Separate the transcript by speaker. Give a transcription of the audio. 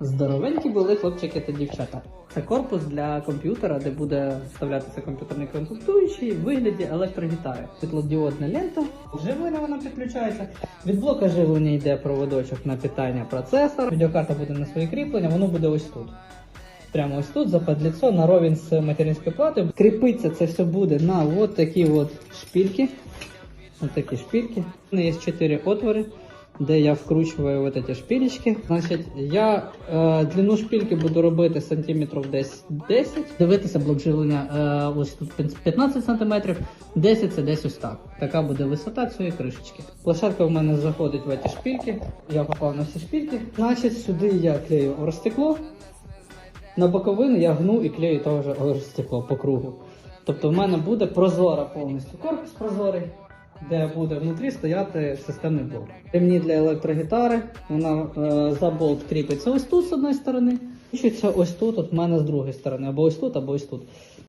Speaker 1: Здоровенькі були хлопчики та дівчата. Це корпус для комп'ютера, де буде вставлятися комп'ютерний комплектуючий в вигляді електрогітари. Світлодіодна лента, живлення вона підключається. Від блока живлення йде проводочок на питання процесора. Відеокарта буде на свої кріплення, воно буде ось тут. Прямо ось тут, западліцо, на ровень з материнською платою. Кріпиться це все буде на от такі от шпильки. Ось такі шпильки. У мене є чотири отвори, де я вкручую вот эти шпилечки. Значить, я е, длину шпильки буду робити сантиметрів десь 10. Дивитися блок живлення е, ось тут 15 см, 10 це десь ось так. Така буде висота цієї кришечки. Площадка в мене заходить в ці шпильки. Я попав на всі шпильки. Значить, сюди я клею орстекло. На боковину я гну і клею теж стекло по кругу. Тобто в мене буде прозора повністю корпус прозорий, де буде внутрі стояти системний болт. Ремні для електрогітари, вона е, за болт кріпиться ось тут з одної сторони, кріпиться ось тут, от в мене з другої сторони, або ось тут, або ось тут.